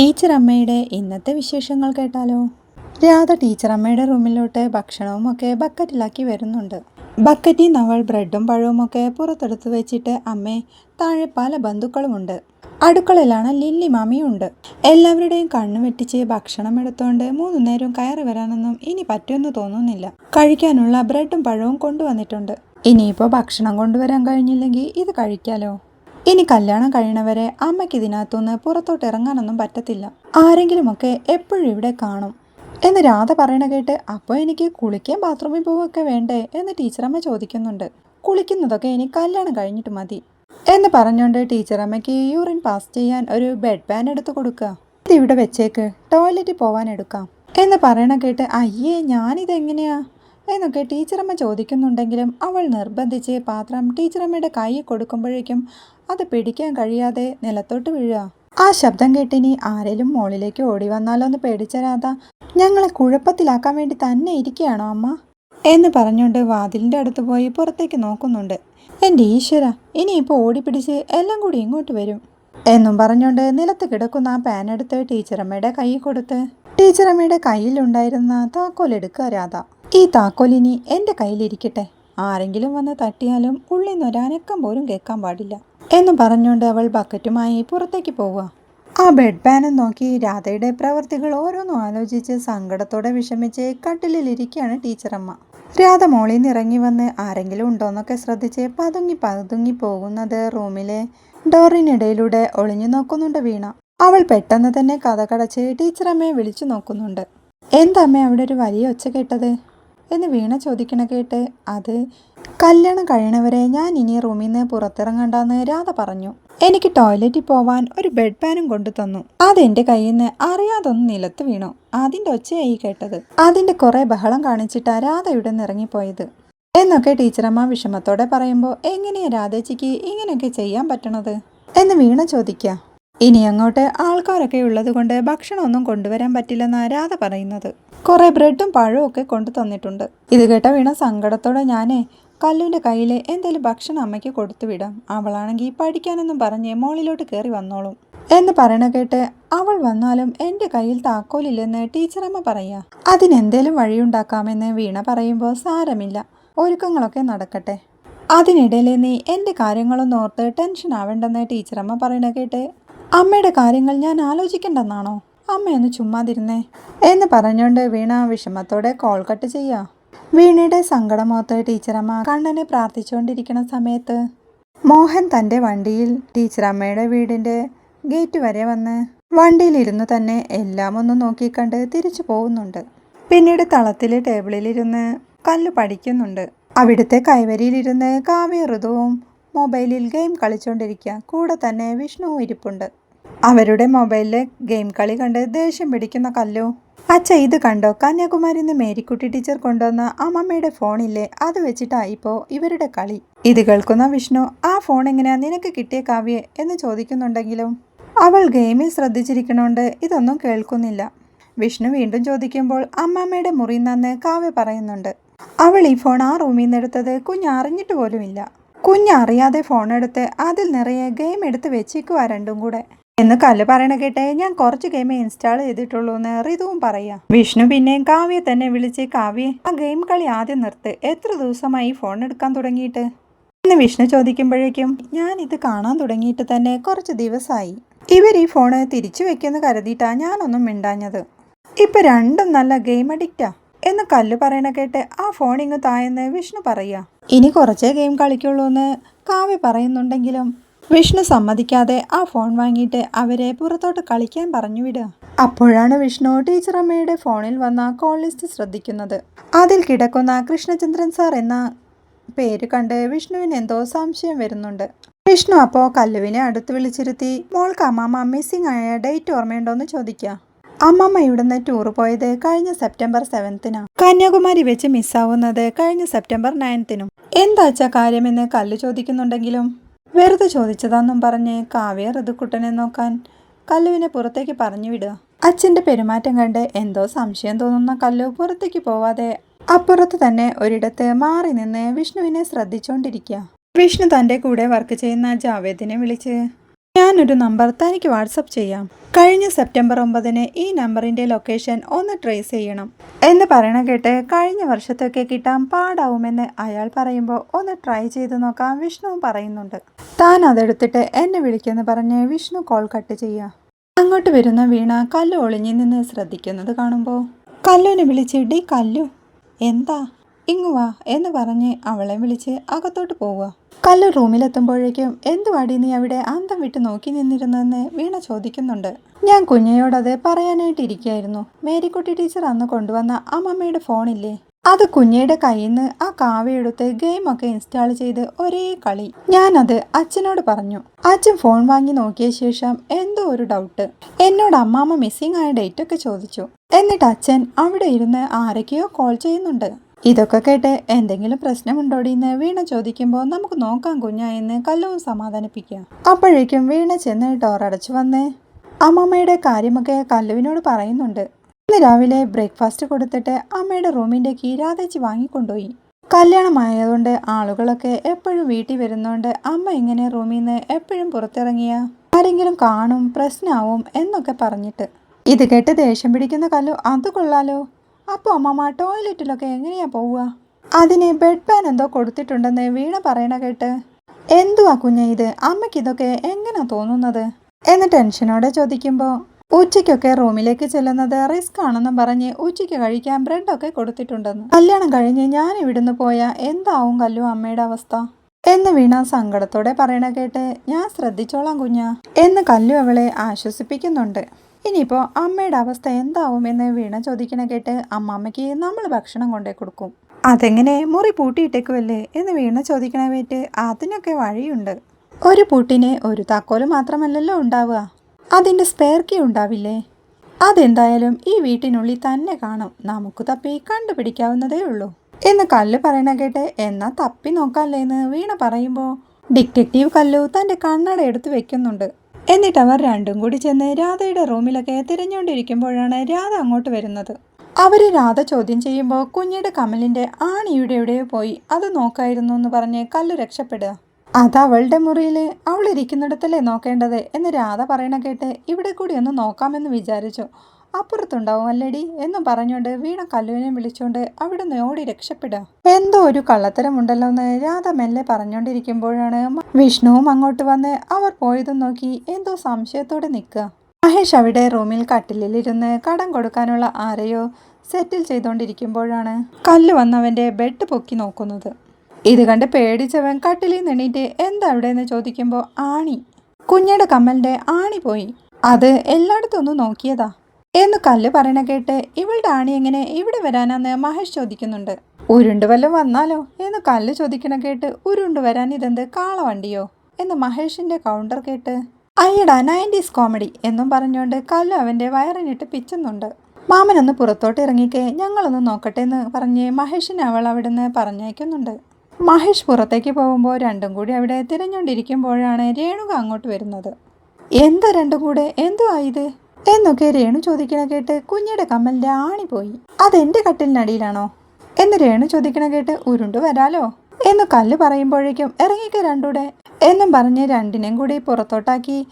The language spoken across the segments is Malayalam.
ടീച്ചർ അമ്മയുടെ ഇന്നത്തെ വിശേഷങ്ങൾ കേട്ടാലോ? രാധ ടീച്ചർ അമ്മയുടെ റൂമിലോട്ട് ഭക്ഷണവും ഒക്കെ ബക്കറ്റിലാക്കി വരുന്നുണ്ട്. ബക്കറ്റിൽ അവൾ ബ്രെഡും പഴവും ഒക്കെ പുറത്തെടുത്ത് വെച്ചിട്ട് അമ്മേ താഴെ പല ബന്ധുക്കളുമുണ്ട്. അടുക്കളയിലാണ് ലില്ലി മാമിയും ഉണ്ട് എല്ലാവരുടെയും കണ്ണു വെട്ടിച്ച് ഭക്ഷണം എടുത്തുകൊണ്ട് മൂന്നു നേരം കയറി വരാനൊന്നും ഇനി പറ്റുമെന്ന് തോന്നുന്നില്ല. കഴിക്കാനുള്ള ബ്രെഡും പഴവും കൊണ്ടുവന്നിട്ടുണ്ട്. ഇനിയിപ്പോൾ ഭക്ഷണം കൊണ്ടുവരാൻ കഴിഞ്ഞില്ലെങ്കിൽ ഇത് കഴിക്കാലോ? ഇനി കല്യാണം കഴിയണവരെ അമ്മയ്ക്ക് ഇതിനകത്തുനിന്ന് പുറത്തോട്ട് ഇറങ്ങാനൊന്നും പറ്റത്തില്ല. ആരെങ്കിലുമൊക്കെ എപ്പോഴും ഇവിടെ കാണും. എന്ന് രാധ പറയണ കേട്ട് അപ്പോൾ എനിക്ക് കുളിക്കാൻ ബാത്റൂമിൽ പോവുകയൊക്കെ വേണ്ടേ എന്ന് ടീച്ചറമ്മ ചോദിക്കുന്നുണ്ട്. കുളിക്കുന്നതൊക്കെ ഇനി കല്യാണം കഴിഞ്ഞിട്ട് മതി. എന്ന് പറഞ്ഞുകൊണ്ട് ടീച്ചറമ്മയ്ക്ക് യൂറിൻ പാസ് ചെയ്യാൻ ഒരു ബെഡ് പാൻ എടുത്ത് കൊടുക്കുക ഇത് ഇവിടെ വെച്ചേക്ക്. ടോയ്ലറ്റിൽ പോവാൻ എടുക്കാം. എന്ന് പറയണ കേട്ട് അയ്യേ ഞാനിതെങ്ങനെയാ? എന്നൊക്കെ ടീച്ചറമ്മ ചോദിക്കുന്നുണ്ടെങ്കിലും അവൾ നിർബന്ധിച്ച് പാത്രം ടീച്ചറമ്മയുടെ കൈ കൊടുക്കുമ്പോഴേക്കും അത് പിടിക്കാൻ കഴിയാതെ നിലത്തോട്ട് വീഴുക. ആ ശബ്ദം കേട്ടിനി ആരേലും മുകളിലേക്ക് ഓടി വന്നാലോ എന്ന് പേടിച്ച രാധ ഞങ്ങളെ കുഴപ്പത്തിലാക്കാൻ വേണ്ടി തന്നെ ഇരിക്കുകയാണോ അമ്മ? എന്ന് പറഞ്ഞുകൊണ്ട് വാതിലിന്റെ അടുത്ത് പോയി പുറത്തേക്ക് നോക്കുന്നുണ്ട്. എന്റെ ഈശ്വര ഇനിയിപ്പോൾ ഓടിപ്പിടിച്ച് എല്ലാം കൂടി ഇങ്ങോട്ട് വരും. എന്നും പറഞ്ഞുകൊണ്ട് നിലത്ത് കിടക്കുന്ന ആ പാൻ എടുത്ത് ടീച്ചറമ്മയുടെ കൈ കൊടുത്ത് ടീച്ചറമ്മയുടെ കയ്യിലുണ്ടായിരുന്ന താക്കോലെടുക്കുക രാധ. ഈ താക്കോലിനി എന്റെ കയ്യിലിരിക്കട്ടെ. ആരെങ്കിലും വന്ന് തട്ടിയാലും ഉള്ളിൽ നിന്നൊരനക്കം പോലും കേൾക്കാൻ പാടില്ല. എന്ന് പറഞ്ഞുകൊണ്ട് അവൾ ബക്കറ്റുമായി പുറത്തേക്ക് പോവുക. ആ ബെഡ് പാനും നോക്കി രാധയുടെ പ്രവൃത്തികൾ ഓരോന്നും ആലോചിച്ച് സങ്കടത്തോടെ വിഷമിച്ച് കട്ടിലിരിക്കുകയാണ് ടീച്ചറമ്മ രാധ മോളിൽ നിന്ന് ഇറങ്ങി വന്ന് ആരെങ്കിലും ഉണ്ടോന്നൊക്കെ ശ്രദ്ധിച്ച് പതുങ്ങി പതുങ്ങി പോകുന്നത് റൂമിലെ ഡോറിനിടയിലൂടെ ഒളിഞ്ഞു നോക്കുന്നുണ്ട് വീണ. അവൾ പെട്ടെന്ന് തന്നെ കഥ കടച്ച് ടീച്ചറമ്മയെ വിളിച്ചു നോക്കുന്നുണ്ട്. എന്താ അമ്മ അവിടെ ഒരു വലിയ ഒച്ച കേട്ടത്? എന്ന് വീണ ചോദിക്കണ കേട്ട് അത് കല്യാണം കഴിയണവരെ ഞാൻ ഇനി റൂമിൽ നിന്ന് പുറത്തിറങ്ങണ്ടെന്ന് രാധ പറഞ്ഞു. എനിക്ക് ടോയ്ലറ്റിൽ പോവാൻ ഒരു ബെഡ് പാനും കൊണ്ടു തന്നു. അതെന്റെ കയ്യിൽ നിന്ന് അറിയാതൊന്ന് നിലത്ത് വീണു. അതിന്റെ ഒച്ചയായി കേട്ടത്. അതിന്റെ കുറേ ബഹളം കാണിച്ചിട്ടാ രാധ ഇറങ്ങിപ്പോയത്. എന്നൊക്കെ ടീച്ചറമ്മ വിഷമത്തോടെ പറയുമ്പോൾ എങ്ങനെയാ രാധേച്ചിക്ക് ഇങ്ങനെയൊക്കെ ചെയ്യാൻ പറ്റണത്? എന്ന് വീണ ചോദിക്കുക ഇനി അങ്ങോട്ട് ആൾക്കാരൊക്കെ ഉള്ളത് കൊണ്ട് ഭക്ഷണമൊന്നും കൊണ്ടുവരാൻ പറ്റില്ലെന്നാ രാധ പറയുന്നത്. കുറെ ബ്രെഡും പഴവും ഒക്കെ കൊണ്ടു തന്നിട്ടുണ്ട്. ഇത് കേട്ട വീണ സങ്കടത്തോടെ ഞാനേ കല്ലുവിന്റെ കയ്യിൽ എന്തേലും ഭക്ഷണം അമ്മയ്ക്ക് കൊടുത്തു വിടാം. അവളാണെങ്കിൽ പഠിക്കാനൊന്നും പറഞ്ഞ് മോളിലോട്ട് കയറി വന്നോളും. എന്ന് പറയണ കേട്ട് അവൾ വന്നാലും എന്റെ കയ്യിൽ താക്കോലില്ലെന്ന് ടീച്ചറമ്മ പറയാ. അതിനെന്തേലും വഴിയുണ്ടാക്കാമെന്ന് വീണ പറയുമ്പോൾ സാരമില്ല. ഒരുക്കങ്ങളൊക്കെ നടക്കട്ടെ. അതിനിടയിൽ നീ എന്റെ കാര്യങ്ങളൊന്നും ഓർത്ത് ടെൻഷൻ ആവേണ്ടെന്ന് ടീച്ചറമ്മ പറയണ കേട്ട് അമ്മയുടെ കാര്യങ്ങൾ ഞാൻ ആലോചിക്കണ്ടെന്നാണോ? അമ്മയൊന്ന് ചുമ്മാതിരുന്നേ. എന്ന് പറഞ്ഞുകൊണ്ട് വീണ വിഷമത്തോടെ കോൾ കട്ട് ചെയ്യാ. വീണയുടെ സങ്കടമോത്ത് ടീച്ചറമ്മ കണ്ണനെ പ്രാർത്ഥിച്ചുകൊണ്ടിരിക്കുന്ന സമയത്ത് മോഹൻ തന്റെ വണ്ടിയിൽ ടീച്ചറമ്മയുടെ വീടിന്റെ ഗേറ്റ് വരെ വന്ന് വണ്ടിയിലിരുന്ന് തന്നെ എല്ലാം ഒന്ന് നോക്കിക്കണ്ട് തിരിച്ചു പോകുന്നുണ്ട്. പിന്നീട് തളത്തിൽ ടേബിളിലിരുന്ന് കല്ല് പഠിക്കുന്നുണ്ട്. അവിടുത്തെ കൈവരിയിലിരുന്ന് കാവ്യ ഋതുവും മൊബൈലിൽ ഗെയിം കളിച്ചുകൊണ്ടിരിക്കുക കൂടെ തന്നെ വിഷ്ണുവും ഇരിപ്പുണ്ട്. അവരുടെ മൊബൈലിലെ ഗെയിം കളി കണ്ട് ദേഷ്യം പിടിക്കുന്ന കല്ലു. അച്ഛ ഇത് കണ്ടോ? കന്യാകുമാരിന്ന് മേരിക്കുട്ടി ടീച്ചർ കൊണ്ടുവന്ന അമ്മമ്മയുടെ ഫോണില്ലേ? അത് വെച്ചിട്ടാ ഇപ്പോൾ ഇവരുടെ കളി. ഇത് കേൾക്കുന്ന വിഷ്ണു ആ ഫോൺ എങ്ങനെയാ? നിനക്ക് കിട്ടിയ കാവ്യ? എന്ന് ചോദിക്കുന്നുണ്ടെങ്കിലും അവൾ ഗെയിമിൽ ശ്രദ്ധിച്ചിരിക്കണോണ്ട് ഇതൊന്നും കേൾക്കുന്നില്ല. വിഷ്ണു വീണ്ടും ചോദിക്കുമ്പോൾ അമ്മമ്മയുടെ മുറി നിന്ന് കാവ്യ പറയുന്നുണ്ട് അവൾ ഈ ഫോൺ ആ റൂമിൽ നിന്ന് എടുത്തത് കുഞ്ഞ് അറിഞ്ഞിട്ട് പോലുമില്ല. കുഞ്ഞ് അറിയാതെ ഫോൺ എടുത്ത് അതിൽ നിറയെ ഗെയിം എടുത്ത് വെച്ചേക്കുവാ രണ്ടും കൂടെ. എന്ന് കല്ല് പറയണ കേട്ടെ ഞാൻ കുറച്ച് ഗെയിം ഇൻസ്റ്റാൾ ചെയ്തിട്ടുള്ളൂ എന്ന് റിതുവും പറയാ. വിഷ്ണു പിന്നെയും കാവ്യെ തന്നെ വിളിച്ച് കാവ്യ ആ ഗെയിം കളി ആദ്യം നിർത്ത്. എത്ര ദിവസമായി ഫോൺ എടുക്കാൻ തുടങ്ങിയിട്ട്? എന്ന് വിഷ്ണു ചോദിക്കുമ്പോഴേക്കും ഞാൻ ഇത് കാണാൻ തുടങ്ങിയിട്ട് തന്നെ കുറച്ച് ദിവസമായി ഇവർ ഈ ഫോണ് തിരിച്ചു വെക്കുമെന്ന് കരുതിയിട്ടാ ഞാനൊന്നും മിണ്ടാഞ്ഞത്. ഇപ്പൊ രണ്ടും നല്ല ഗെയിം അഡിക്റ്റാ എന്ന് കല്ല് പറയണ കേട്ട് ആ ഫോൺ ഇങ്ങ് തായെന്ന് വിഷ്ണു പറയാ. ഇനി കുറച്ചേ ഗെയിം കളിക്കുള്ളൂ എന്ന് കാവ്യ പറയുന്നുണ്ടെങ്കിലും വിഷ്ണു സമ്മതിക്കാതെ ആ ഫോൺ വാങ്ങിയിട്ട് അവരെ പുറത്തോട്ട് കളിക്കാൻ പറഞ്ഞു വിടുക അപ്പോഴാണ് വിഷ്ണു ടീച്ചറമ്മയുടെ ഫോണിൽ വന്ന കോൾ ലിസ്റ്റ് ശ്രദ്ധിക്കുന്നത്. അതിൽ കിടക്കുന്ന കൃഷ്ണചന്ദ്രൻ സാർ എന്ന പേര് കണ്ട് വിഷ്ണുവിന് എന്തോ സംശയം വരുന്നുണ്ട്. വിഷ്ണു അപ്പോൾ കല്ലുവിനെ അടുത്ത് വിളിച്ചിരുത്തി മോൾക്ക് അമ്മാമ്മ മിസ്സിംഗ് ആയ ഡേറ്റ് ഓർമ്മയുണ്ടോയെന്ന് ചോദിക്കുക അമ്മമ്മ ഇവിടുന്ന് ടൂർ പോയത് കഴിഞ്ഞ സെപ്റ്റംബർ സെവൻത്തിനാണ് കന്യാകുമാരി വെച്ച് മിസ്സാവുന്നത് കഴിഞ്ഞ സെപ്റ്റംബർ നയൻത്തിനും എന്താച്ചാ കാര്യമെന്ന് കല്ല് ചോദിക്കുന്നുണ്ടെങ്കിലും വെറുതെ ചോദിച്ചതാന്നും പറഞ്ഞ് കാവ്യ ഋതുക്കുട്ടനെ നോക്കാൻ കല്ലുവിനെ പുറത്തേക്ക് പറഞ്ഞു വിടുക. അച്ഛന്റെ പെരുമാറ്റം കണ്ട് എന്തോ സംശയം തോന്നുന്ന കല്ലു പുറത്തേക്ക് പോവാതെ അപ്പുറത്ത് തന്നെ ഒരിടത്ത് മാറി നിന്ന് വിഷ്ണുവിനെ ശ്രദ്ധിച്ചുകൊണ്ടിരിക്കുക വിഷ്ണു തന്റെ കൂടെ വർക്ക് ചെയ്യുന്ന ജാവേദിനെ വിളിച്ച് ഞാനൊരു നമ്പർ തനിക്ക് വാട്സപ്പ് ചെയ്യാം. കഴിഞ്ഞ സെപ്റ്റംബർ ഒമ്പതിന് ഈ നമ്പറിന്റെ ലൊക്കേഷൻ ഒന്ന് ട്രേസ് ചെയ്യണം. എന്ന് പറയണ കേട്ട് കഴിഞ്ഞ വർഷത്തൊക്കെ കിട്ടാൻ പാടാവുമെന്ന് അയാൾ പറയുമ്പോൾ ഒന്ന് ട്രൈ ചെയ്ത് നോക്കാം വിഷ്ണു പറയുന്നുണ്ട്. താൻ അതെടുത്തിട്ട് എന്നെ വിളിക്കുമെന്ന് പറഞ്ഞ് വിഷ്ണു കോൾ കട്ട് ചെയ്യുക അങ്ങോട്ട് വരുന്ന വീണ കല്ലു ഒളിഞ്ഞു നിന്ന് ശ്രദ്ധിക്കുന്നത് കാണുമ്പോൾ കല്ലുവിനെ വിളിച്ച് ഡി കല്ലു എന്താ? ഇങ്ങു വാ എന്ന് പറഞ്ഞ് അവളെ വിളിച്ച് അകത്തോട്ട് പോവുക. കല്ലു റൂമിലെത്തുമ്പോഴേക്കും എന്തുവാടി നീ അവിടെ അന്തം വിട്ട് നോക്കി നിന്നിരുന്നെന്ന് വീണ ചോദിക്കുന്നുണ്ട്. ഞാൻ കുഞ്ഞയോടത് പറയാനായിട്ട് ഇരിക്കുകയായിരുന്നു. മേരിക്കുട്ടി ടീച്ചർ അന്ന് കൊണ്ടുവന്ന അമ്മമ്മയുടെ ഫോണില്ലേ? അത് കുഞ്ഞയുടെ കയ്യിൽ നിന്ന് ആ ഗെയിം ഗെയിമൊക്കെ ഇൻസ്റ്റാൾ ചെയ്ത് ഒരേ കളി. ഞാനത് അച്ഛനോട് പറഞ്ഞു. അച്ഛൻ ഫോൺ വാങ്ങി നോക്കിയ ശേഷം എന്തോ ഒരു ഡൗട്ട് എന്നോട് അമ്മാമ്മ മിസ്സിംഗ് ആയ ഡേറ്റൊക്കെ ചോദിച്ചു. എന്നിട്ട് അച്ഛൻ അവിടെ ഇരുന്ന് ആരൊക്കെയോ കോൾ ചെയ്യുന്നുണ്ട്. ഇതൊക്കെ കേട്ട് എന്തെങ്കിലും പ്രശ്നമുണ്ടോടി എന്ന് വീണ ചോദിക്കുമ്പോൾ നമുക്ക് നോക്കാം കുഞ്ഞ എന്ന് കല്ലവും സമാധാനിപ്പിക്കുക അപ്പോഴേക്കും വീണ ചെന്ന് ഡോർ അടച്ചു വന്ന് അമ്മമ്മയുടെ കാര്യമൊക്കെ കല്ലുവിനോട് പറയുന്നുണ്ട്. ഇന്ന് രാവിലെ ബ്രേക്ക്ഫാസ്റ്റ് കൊടുത്തിട്ട് അമ്മയുടെ റൂമിന്റെ കീ രാധേച്ചി വാങ്ങിക്കൊണ്ടുപോയി. കല്യാണമായതുകൊണ്ട് ആളുകളൊക്കെ എപ്പോഴും വീട്ടിൽ വരുന്നോണ്ട് അമ്മ ഇങ്ങനെ റൂമിൽ നിന്ന് എപ്പോഴും പുറത്തിറങ്ങിയ? ആരെങ്കിലും കാണും പ്രശ്നമാവും എന്നൊക്കെ പറഞ്ഞിട്ട്. ഇത് കേട്ട് ദേഷ്യം പിടിക്കുന്ന കല്ലു അത് കൊള്ളാലോ. അപ്പോൾ അമ്മമ്മ ടോയ്ലറ്റിലൊക്കെ എങ്ങനെയാ പോവുക? അതിന് ബെഡ് പാൻ എന്തോ കൊടുത്തിട്ടുണ്ടെന്ന് വീണ പറയണ കേട്ട്. എന്തുവാ കുഞ്ഞ ഇത്? അമ്മയ്ക്ക് ഇതൊക്കെ എങ്ങനെയാ തോന്നുന്നത്? എന്ന് ടെൻഷനോടെ ചോദിക്കുമ്പോൾ ഉച്ചയ്ക്കൊക്കെ റൂമിലേക്ക് ചെല്ലുന്നത് റിസ്ക് ആണെന്ന് പറഞ്ഞ് ഉച്ചയ്ക്ക് കഴിക്കാൻ ബ്രെഡൊക്കെ കൊടുത്തിട്ടുണ്ടെന്ന്. കല്യാണം കഴിഞ്ഞ് ഞാൻ ഇവിടുന്ന് പോയാൽ എന്താവും കല്ലു അമ്മയുടെ അവസ്ഥ? എന്ന് വീണ സങ്കടത്തോടെ പറയണ കേട്ട് ഞാൻ ശ്രദ്ധിച്ചോളാം കുഞ്ഞ എന്ന് കല്ലു അവളെ ആശ്വസിപ്പിക്കുന്നുണ്ട്. ഇനിയിപ്പോൾ അമ്മയുടെ അവസ്ഥ എന്താവും എന്താവുമെന്ന് വീണ ചോദിക്കണ കേട്ട് അമ്മാമ്മയ്ക്ക് നമ്മൾ ഭക്ഷണം കൊണ്ടേ കൊടുക്കും. അതെങ്ങനെ മുറി പൂട്ടിയിട്ടേക്കുമല്ലേ എന്ന് വീണ ചോദിക്കണ വേറ്റ് അതിനൊക്കെ വഴിയുണ്ട്. ഒരു പൂട്ടിന് ഒരു താക്കോൽ മാത്രമല്ലല്ലോ ഉണ്ടാവുക. അതിന്റെ സ്പെയർ കീ ഉണ്ടാവില്ലേ? അതെന്തായാലും ഈ വീട്ടിനുള്ളിൽ തന്നെ കാണും. നമുക്ക് തപ്പി കണ്ടുപിടിക്കാവുന്നതേ ഉള്ളൂ. എന്ന് കല്ല് പറയണ കേട്ട് എന്നാ തപ്പി നോക്കാല്ലേ എന്ന് വീണ പറയുമ്പോൾ ഡിറ്റക്റ്റീവ് കല്ലു തന്റെ കണ്ണട എടുത്ത് വെക്കുന്നുണ്ട്. എന്നിട്ട് അവർ രണ്ടും കൂടി ചെന്ന് രാധയുടെ റൂമിലൊക്കെ തിരഞ്ഞുകൊണ്ടിരിക്കുമ്പോഴാണ് രാധ അങ്ങോട്ട് വരുന്നത്. അവർ രാധ ചോദ്യം ചെയ്യുമ്പോൾ കുഞ്ഞിയുടെ കമലിന്റെ ആണിയുടെ എവിടെയോ പോയി? അത് നോക്കായിരുന്നു എന്ന് പറഞ്ഞ് കല്ല് രക്ഷപ്പെടുക. അത് അവളുടെ മുറിയിൽ അവൾ ഇരിക്കുന്നിടത്തല്ലേ നോക്കേണ്ടത് എന്ന് രാധ പറയണ കേട്ട് ഇവിടെ കൂടി ഒന്ന് നോക്കാമെന്ന് വിചാരിച്ചു. അപ്പുറത്തുണ്ടാവും അല്ലടി എന്നും പറഞ്ഞുകൊണ്ട് വീണ കല്ലുവിനെ വിളിച്ചുകൊണ്ട് അവിടെ നിന്ന് ഓടി രക്ഷപ്പെടുക എന്തോ ഒരു കള്ളത്തരമുണ്ടല്ലോ എന്ന് രാധ മെല്ലെ പറഞ്ഞുകൊണ്ടിരിക്കുമ്പോഴാണ് വിഷ്ണുവും അങ്ങോട്ട് വന്ന് അവർ പോയതും നോക്കി എന്തോ സംശയത്തോടെ നിൽക്കുക മഹേഷ് അവിടെ റൂമിൽ കട്ടിലിരുന്ന് കടം കൊടുക്കാനുള്ള ആരെയോ സെറ്റിൽ ചെയ്തുകൊണ്ടിരിക്കുമ്പോഴാണ് കല്ല് വന്നവന്റെ ബെഡ് പൊക്കി നോക്കുന്നത്. ഇത് കണ്ട് പേടിച്ചവൻ കട്ടിലിൽ നിണീറ്റ് എന്താ അവിടെ എന്ന് ചോദിക്കുമ്പോൾ ആണി. കുഞ്ഞയുടെ കമ്മലിന്റെ ആണി പോയി. അത് എല്ലായിടത്തും ഒന്ന് നോക്കിയതാ. എന്ന് കല്ല് പറയണ കേട്ട് ഇവളുടെ ആണി എങ്ങനെ ഇവിടെ വരാനാന്ന് മഹേഷ് ചോദിക്കുന്നുണ്ട്. ഉരുണ്ട് വല്ലതും വന്നാലോ എന്ന് കല്ല് ചോദിക്കണ കേട്ട് ഉരുണ്ട് വരാൻ ഇതെന്ത് കാളവണ്ടിയോ എന്ന് മഹേഷിന്റെ കൗണ്ടർ കേട്ട് അയ്യടാ നയന്റീസ് കോമഡി എന്നും പറഞ്ഞുകൊണ്ട് കല്ല് അവന്റെ വയറിനിട്ട് പിച്ചുന്നുണ്ട്. മാമനൊന്ന് പുറത്തോട്ട് ഇറങ്ങിക്കേ ഞങ്ങളൊന്ന് നോക്കട്ടെ എന്ന് പറഞ്ഞ് മഹേഷിനെ അവൾ അവിടുന്ന് പറഞ്ഞയക്കുന്നുണ്ട്. മഹേഷ് പുറത്തേക്ക് പോകുമ്പോൾ രണ്ടും കൂടി അവിടെ തിരഞ്ഞുകൊണ്ടിരിക്കുമ്പോഴാണ് രേണുക അങ്ങോട്ട് വരുന്നത്. എന്താ രണ്ടും കൂടെ? എന്തുവാ ഇത്? എന്നൊക്കെ രേണു ചോദിക്കണ കേട്ട് കുഞ്ഞിയുടെ കമ്മലിന്റെ ആണി പോയി. അതെന്റെ കട്ടിലിനടിയിലാണോ? എന്ന് രേണു ചോദിക്കണ കേട്ട് ഉരുണ്ടു വരാലോ? എന്ന് കല്ല് പറയുമ്പോഴേക്കും ഇറങ്ങിക്ക രണ്ടൂടെ. എന്നും പറഞ്ഞ് രണ്ടിനെയും കൂടി പുറത്തോട്ടാക്കി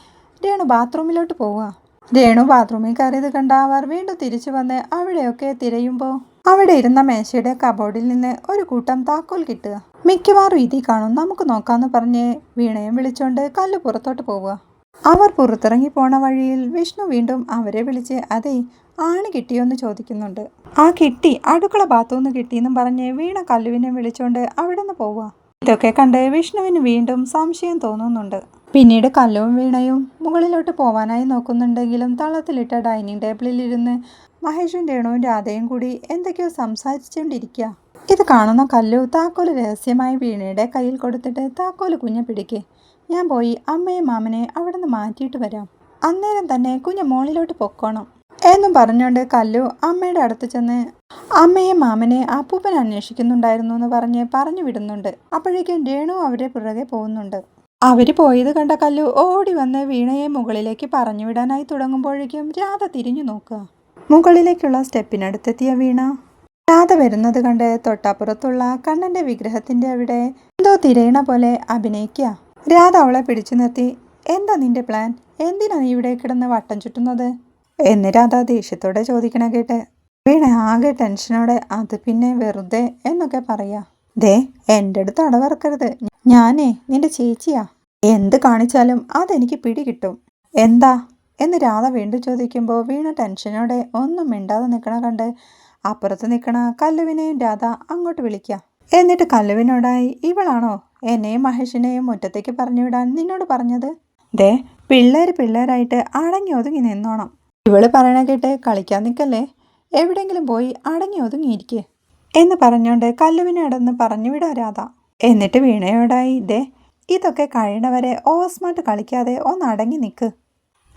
രേണു ബാത്റൂമിലോട്ട് പോവുക. രേണു ബാത്റൂമിൽ കയറിയത് കണ്ട അവർ വീണ്ടും തിരിച്ചു വന്ന് അവിടെയൊക്കെ തിരയുമ്പോൾ അവിടെ ഇരുന്ന മേശയുടെ കബോർഡിൽ നിന്ന് ഒരു കൂട്ടം താക്കോൽ കിട്ടുക. മിക്കവാറും ഇതി കാണും നമുക്ക് നോക്കാന്ന് പറഞ്ഞ് വീണയും വിളിച്ചോണ്ട് കല്ല് പുറത്തോട്ട് പോവുക. അവർ പുറത്തിറങ്ങി പോണ വഴിയിൽ വിഷ്ണു വീണ്ടും അവരെ വിളിച്ച് അതെ ആണി കിട്ടിയോന്ന് ചോദിക്കുന്നുണ്ട്. ആ കിട്ടി അടുക്കള ഭാഗത്തുനിന്ന് കിട്ടിയെന്നും പറഞ്ഞ് വീണ കല്ലുവിനെ വിളിച്ചുകൊണ്ട് അവിടെ നിന്ന് പോവുക ഇതൊക്കെ കണ്ട് വിഷ്ണുവിന് വീണ്ടും സംശയം തോന്നുന്നുണ്ട്. പിന്നീട് കല്ലുവും വീണയും മുകളിലോട്ട് പോവാനായി നോക്കുന്നുണ്ടെങ്കിലും തള്ളത്തിലിട്ട ഡൈനിങ് ടേബിളിൽ ഇരുന്ന് മഹേഷും രേണുവും രാധയും കൂടി എന്തൊക്കെയോ സംസാരിച്ചുകൊണ്ടിരിക്കുക ഇത് കാണുന്ന കല്ലു താക്കോൽ രഹസ്യമായി വീണയുടെ കയ്യിൽ കൊടുത്തിട്ട് താക്കോൽ കുഞ്ഞെ പിടിക്കേ. ഞാൻ പോയി അമ്മയെ മാമനെ അവിടെ നിന്ന് മാറ്റിയിട്ട് വരാം. അന്നേരം തന്നെ കുഞ്ഞ് മോളിലോട്ട് പൊക്കോണം. എന്നും പറഞ്ഞുകൊണ്ട് കല്ലു അമ്മയുടെ അടുത്ത് ചെന്ന് അമ്മയെ മാമനെ അപ്പൂപ്പൻ അന്വേഷിക്കുന്നുണ്ടായിരുന്നു എന്ന് പറഞ്ഞ് പറഞ്ഞു വിടുന്നുണ്ട്. അപ്പോഴേക്കും രേണു അവരെ പുറകെ പോകുന്നുണ്ട്. അവർ പോയത് കണ്ട കല്ലു ഓടി വന്ന് വീണയെ മുകളിലേക്ക് പറഞ്ഞു വിടാനായി തുടങ്ങുമ്പോഴേക്കും രാധ തിരിഞ്ഞു നോക്കുക. മുകളിലേക്കുള്ള സ്റ്റെപ്പിനടുത്തെത്തിയ വീണ. രാധ വരുന്നത് കണ്ട് തൊട്ടപ്പുറത്തുള്ള കണ്ണന്റെ വിഗ്രഹത്തിന്റെ അവിടെ എന്തോ തിരയണ പോലെ അഭിനയിക്കുക. രാധ അവളെ പിടിച്ചു നിർത്തി. എന്താ നിന്റെ പ്ലാൻ എന്തിനാ നീ ഇവിടെ കിടന്ന് വട്ടം ചുറ്റുന്നത്? എന്ന് രാധ ദേഷ്യത്തോടെ ചോദിക്കണ കേട്ട്. വീണ ആകെ ടെൻഷനോടെ അത് പിന്നെ വെറുതെ എന്നൊക്കെ പറയാ. ദേ എന്റെ അടുത്ത് അടവറക്കരുത്. ഞാനേ നിന്റെ ചേച്ചിയാ. എന്ത് കാണിച്ചാലും അതെനിക്ക് പിടികിട്ടും എന്താ? എന്ന് രാധ വീണ്ടും ചോദിക്കുമ്പോൾ വീണ ടെൻഷനോടെ ഒന്നും മിണ്ടാതെ നിൽക്കണ കണ്ട് അപ്പുറത്ത് നിൽക്കണ കല്ലുവിനെയും രാധ അങ്ങോട്ട് വിളിക്കുക എന്നിട്ട് കല്ലുവിനോടായി ഇവളാണോ? എന്നെയും മഹേഷിനെയും മുറ്റത്തേക്ക് പറഞ്ഞു വിടാൻ നിന്നോട് പറഞ്ഞത്? ദേ പിള്ളേർ പിള്ളേരായിട്ട് അടങ്ങി ഒതുങ്ങി നിന്നോണം. ഇവൾ പറയണ കേട്ട് കളിക്കാൻ നിൽക്കല്ലേ എവിടെയെങ്കിലും പോയി അടങ്ങി ഒതുങ്ങിയിരിക്കേ. എന്ന് പറഞ്ഞുകൊണ്ട് കല്ലുവിനെ അടന്ന് പറഞ്ഞു വിടാ രാധ. എന്നിട്ട് വീണയോടായി ദേ ഇതൊക്കെ കഴിയണവരെ ഓസ്മാട്ട് കളിക്കാതെ ഒന്ന് അടങ്ങി നിൽക്ക്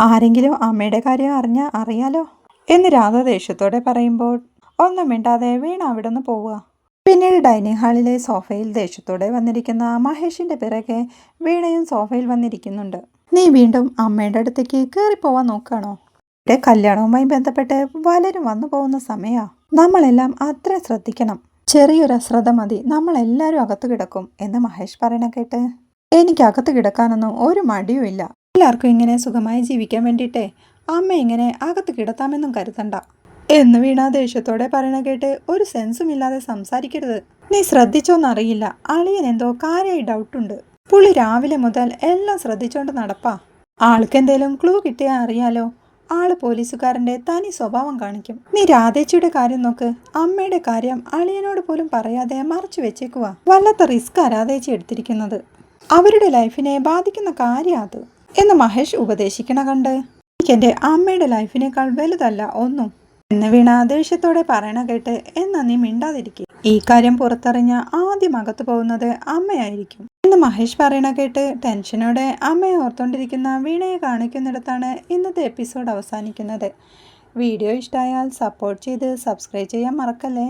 ആരെങ്കിലും അമ്മയുടെ കാര്യം അറിഞ്ഞാൽ അറിയാലോ? എന്ന് രാധ ദേഷ്യത്തോടെ പറയുമ്പോൾ ഒന്നും മിണ്ടാതെ വീണ അവിടെ നിന്ന് പോവുക. പിന്നീട് ഡൈനിങ് ഹാളിലെ സോഫയിൽ ദേഷ്യത്തോടെ വന്നിരിക്കുന്ന മഹേഷിന്റെ പിറകെ വീണയും സോഫയിൽ വന്നിരിക്കുന്നുണ്ട്. നീ വീണ്ടും അമ്മയുടെ അടുത്തേക്ക് കയറിപ്പോവാൻ നോക്കുകയാണോ? ഇവിടെ കല്യാണവുമായി ബന്ധപ്പെട്ട് പലരും വന്നു പോകുന്ന സമയാ. നമ്മളെല്ലാം അത്ര ശ്രദ്ധിക്കണം. ചെറിയൊരു അശ്രദ്ധ മതി. നമ്മളെല്ലാവരും അകത്ത് കിടക്കും എന്ന് മഹേഷ് പറയണ കേട്ട്. എനിക്ക് അകത്ത് കിടക്കാനൊന്നും ഒരു മടിയും ഇല്ല. എല്ലാവർക്കും ഇങ്ങനെ സുഖമായി ജീവിക്കാൻ വേണ്ടിയിട്ടേ. അമ്മ ഇങ്ങനെ അകത്ത് കിടത്താമെന്നും കരുതണ്ട. എന്ന് വീണ ദേഷ്യത്തോടെ പറയണ കേട്ട് ഒരു സെൻസും ഇല്ലാതെ സംസാരിക്കരുത്. നീ ശ്രദ്ധിച്ചോന്നറിയില്ല അളിയൻ എന്തോ കാര്യമായി ഡൗട്ടുണ്ട് പുള്ളി രാവിലെ മുതൽ എല്ലാം ശ്രദ്ധിച്ചോണ്ട് നടപ്പാ. ആൾക്ക് എന്തേലും ക്ലൂ കിട്ടിയാൽ അറിയാലോ. ആൾ പോലീസുകാരന്റെ തനി സ്വഭാവം കാണിക്കും. നീ രാധേച്ചിയുടെ കാര്യം നോക്ക്. അമ്മയുടെ കാര്യം അളിയനോട് പോലും പറയാതെ മറച്ചു വെച്ചേക്കുക വല്ലാത്ത റിസ്ക് രാധേച്ചി എടുത്തിരിക്കുന്നത്. അവരുടെ ലൈഫിനെ ബാധിക്കുന്ന കാര്യം അത്. എന്ന് മഹേഷ് ഉപദേശിക്കണ കണ്ട്. എനിക്ക് എന്റെ അമ്മയുടെ ലൈഫിനേക്കാൾ വലുതല്ല ഒന്നും. എന്ന് വീണ ദേഷ്യത്തോടെ പറയണ കേട്ട് എന്നാ നീ മിണ്ടാതിരിക്കും. ഈ കാര്യം പുറത്തറിഞ്ഞ ആദ്യം അകത്തു പോകുന്നത് അമ്മയായിരിക്കും. എന്ന് മഹേഷ് പറയണ കേട്ട് ടെൻഷനോടെ അമ്മയെ ഓർത്തോണ്ടിരിക്കുന്ന വീണയെ കാണിക്കുന്നിടത്താണ് ഇന്നത്തെ എപ്പിസോഡ് അവസാനിക്കുന്നത്. വീഡിയോ ഇഷ്ടമായാൽ സപ്പോർട്ട് ചെയ്ത് സബ്സ്ക്രൈബ് ചെയ്യാൻ മറക്കല്ലേ?